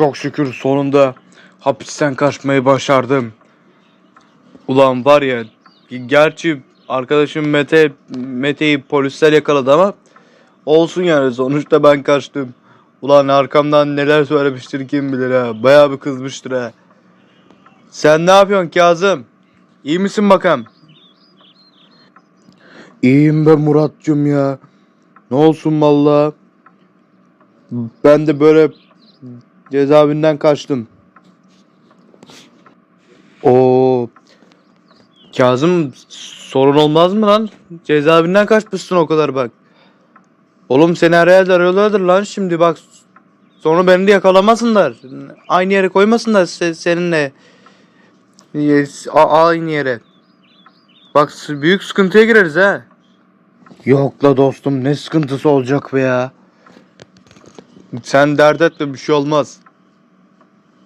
Çok şükür sonunda hapisten kaçmayı başardım. Ulan var ya gerçi arkadaşım Mete Mete'yi polisler yakaladı ama olsun yani sonuçta ben kaçtım. Ulan arkamdan neler söylemiştir kim bilir ha. Bayağı bir kızmıştır ha. Sen ne yapıyorsun Kazım? İyi misin bakalım? İyiyim be Muratcığım ya. Ne olsun valla. Ben de böyle cezaevinden kaçtım. O Kazım sorun olmaz mı lan? Cezaevinden kaçmışsın o kadar bak. Oğlum seni araya arıyorlardır lan şimdi bak. Sonra beni de yakalamasınlar. Aynı yere koymasınlar se- seninle. A- aynı yere. Bak büyük sıkıntıya gireriz ha. Yok la dostum ne sıkıntısı olacak be ya. Sen dert etme bir şey olmaz.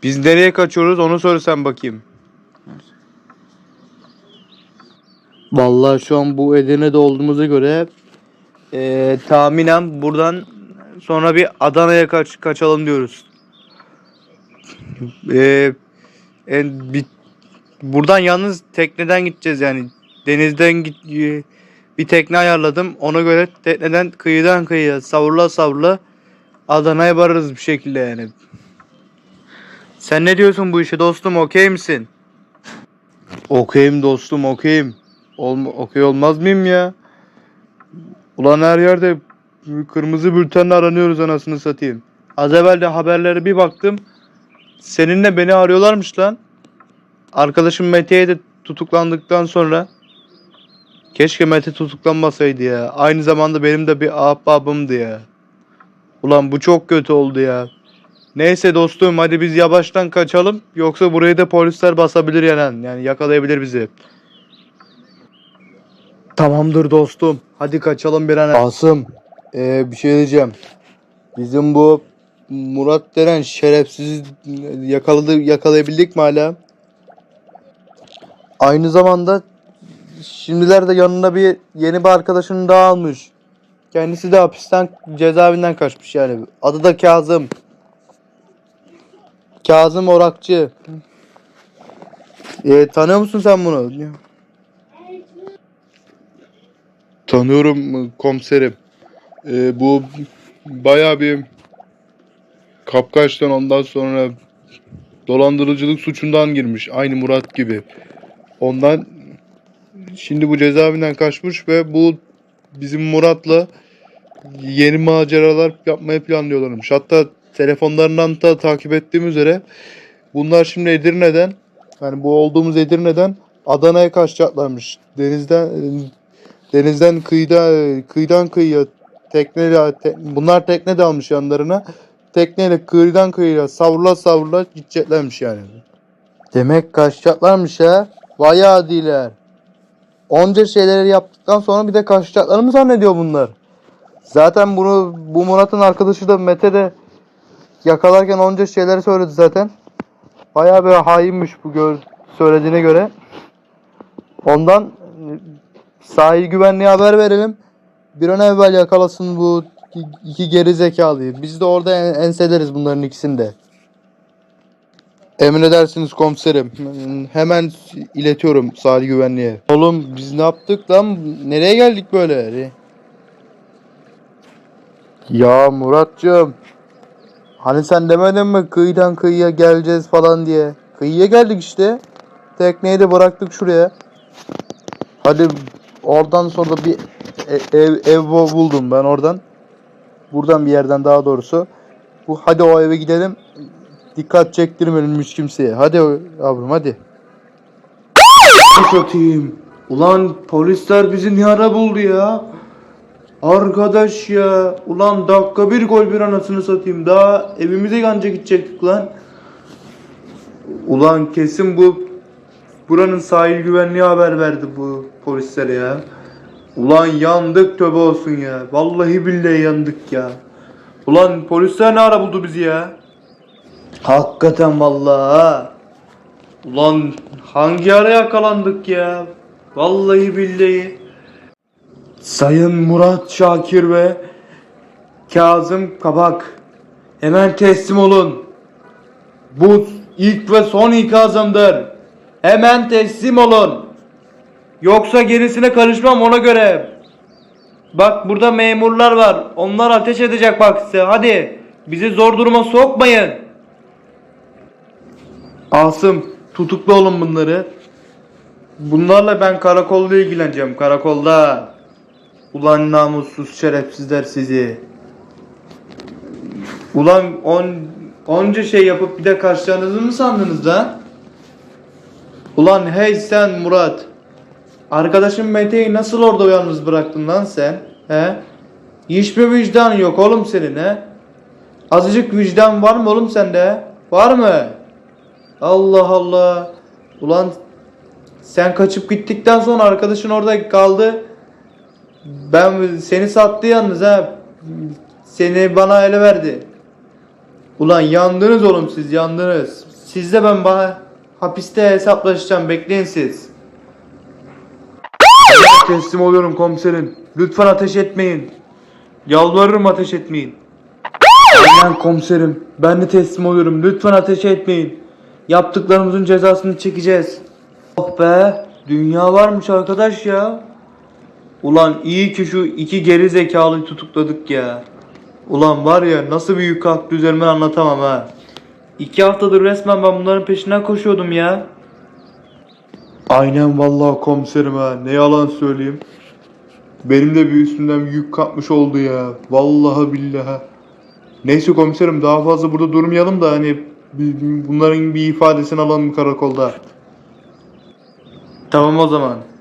Biz nereye kaçıyoruz onu söylesen bakayım. Vallahi şu an bu Edirne'de olduğumuza göre eee tahminen buradan sonra bir Adana'ya kaç kaçalım diyoruz. Eee en, bir, buradan yalnız tekneden gideceğiz yani. Denizden git e, bir tekne ayarladım. Ona göre tekneden kıyıdan kıyıya savrula savrula Adana'ya varırız bir şekilde yani. Sen ne diyorsun bu işe dostum okey misin? Okeyim dostum okeyim. Olma, okey olmaz mıyım ya? Ulan her yerde kırmızı bültenle aranıyoruz anasını satayım. Az evvel de haberlere bir baktım. Seninle beni arıyorlarmış lan. Arkadaşım Mete'ye de tutuklandıktan sonra. Keşke Mete tutuklanmasaydı ya. Aynı zamanda benim de bir ahbabımdı ya. Ulan bu çok kötü oldu ya. Neyse dostum hadi biz yavaştan kaçalım. Yoksa burayı da polisler basabilir yani. Yani yakalayabilir bizi. Tamamdır dostum. Hadi kaçalım bir an. Asım ee, bir şey diyeceğim. Bizim bu Murat denen şerefsiz yakaladı yakalayabildik mi hala? Aynı zamanda şimdilerde yanına bir yeni bir arkadaşını daha almış. Kendisi de hapisten cezaevinden kaçmış yani. Adı da Kazım. Kazım Orakçı. E, tanıyor musun sen bunu? Tanıyorum komiserim. Ee, bu bayağı bir kapkaçtan ondan sonra dolandırıcılık suçundan girmiş. Aynı Murat gibi. Ondan şimdi bu cezaevinden kaçmış ve bu bizim Murat'la yeni maceralar yapmayı planlıyorlarmış. Hatta telefonlarından da takip ettiğim üzere bunlar şimdi Edirne'den yani bu olduğumuz Edirne'den Adana'ya kaçacaklarmış. Denizden denizden kıyıda kıyıdan kıyıya tekneyle te- bunlar tekne de almış yanlarına. Tekneyle kıyıdan kıyıya savrula savrula gideceklermiş yani. Demek kaçacaklarmış ha. Vay adiler. Onca şeyleri yaptıktan sonra bir de kaçacaklarını mı zannediyor bunlar? Zaten bunu bu Murat'ın arkadaşı da Mete de yakalarken onca şeyleri söyledi zaten. Bayağı bir hainmiş bu gör söylediğine göre. Ondan e, sahil güvenliğe haber verelim. Bir an evvel yakalasın bu iki geri zekalıyı. Biz de orada en- enseleriz bunların ikisini de. Emredersiniz komiserim. Hemen iletiyorum sahil güvenliğe. Oğlum biz ne yaptık lan? Nereye geldik böyle? Ya Muratcığım. Hani sen demedin mi kıyıdan kıyıya geleceğiz falan diye. Kıyıya geldik işte. Tekneyi de bıraktık şuraya. Hadi oradan sonra bir e- ev, ev bu- buldum ben oradan. Buradan bir yerden daha doğrusu. Bu hadi o eve gidelim. Dikkat çektirmeyelim hiç kimseye. Hadi yavrum hadi. Satayım. Ulan polisler bizi ne ara buldu ya? Arkadaş ya. Ulan dakika bir gol bir anasını satayım. Daha evimize yanca gidecektik lan. Ulan kesin bu buranın sahil güvenliği haber verdi bu polislere ya. Ulan yandık töbe olsun ya. Vallahi billahi yandık ya. Ulan polisler ne ara buldu bizi ya? Hakikaten vallahi. Ulan hangi ara yakalandık ya? Vallahi billahi. Sayın Murat Şakir ve Kazım Kabak hemen teslim olun. Bu ilk ve son ikazımdır. Hemen teslim olun. Yoksa gerisine karışmam ona göre. Bak burada memurlar var. Onlar ateş edecek bak size. Hadi. Bizi zor duruma sokmayın. Asım tutuklu olun bunları. Bunlarla ben karakolda ilgileneceğim. Karakolda. Ulan namussuz şerefsizler sizi. Ulan on, onca şey yapıp bir de kaçacağınızı mı sandınız lan? Ulan hey sen Murat. Arkadaşım Mete'yi nasıl orada yalnız bıraktın lan sen? He? Hiç mi vicdan yok oğlum senin he? Azıcık vicdan var mı oğlum sende? Var mı? Allah Allah. Ulan sen kaçıp gittikten sonra arkadaşın orada kaldı. Ben seni sattı yalnız ha. Seni bana ele verdi. Ulan yandınız oğlum siz yandınız. Sizle ben bana hapiste hesaplaşacağım bekleyin siz. Teslim oluyorum komiserim. Lütfen ateş etmeyin. Yalvarırım ateş etmeyin. Aynen komiserim. Ben de teslim oluyorum. Lütfen ateş etmeyin. Yaptıklarımızın cezasını çekeceğiz. Oh be. Dünya varmış arkadaş ya. Ulan iyi ki şu iki geri zekalıyı tutukladık ya. Ulan var ya nasıl bir yük kalktı üzerime anlatamam ha. İki haftadır resmen ben bunların peşinden koşuyordum ya. Aynen vallahi komiserim ha. Ne yalan söyleyeyim. Benim de bir üstümden bir yük kalkmış oldu ya. Vallahi billahi. Neyse komiserim daha fazla burada durmayalım da hani bunların bir ifadesini alalım karakolda. Tamam o zaman.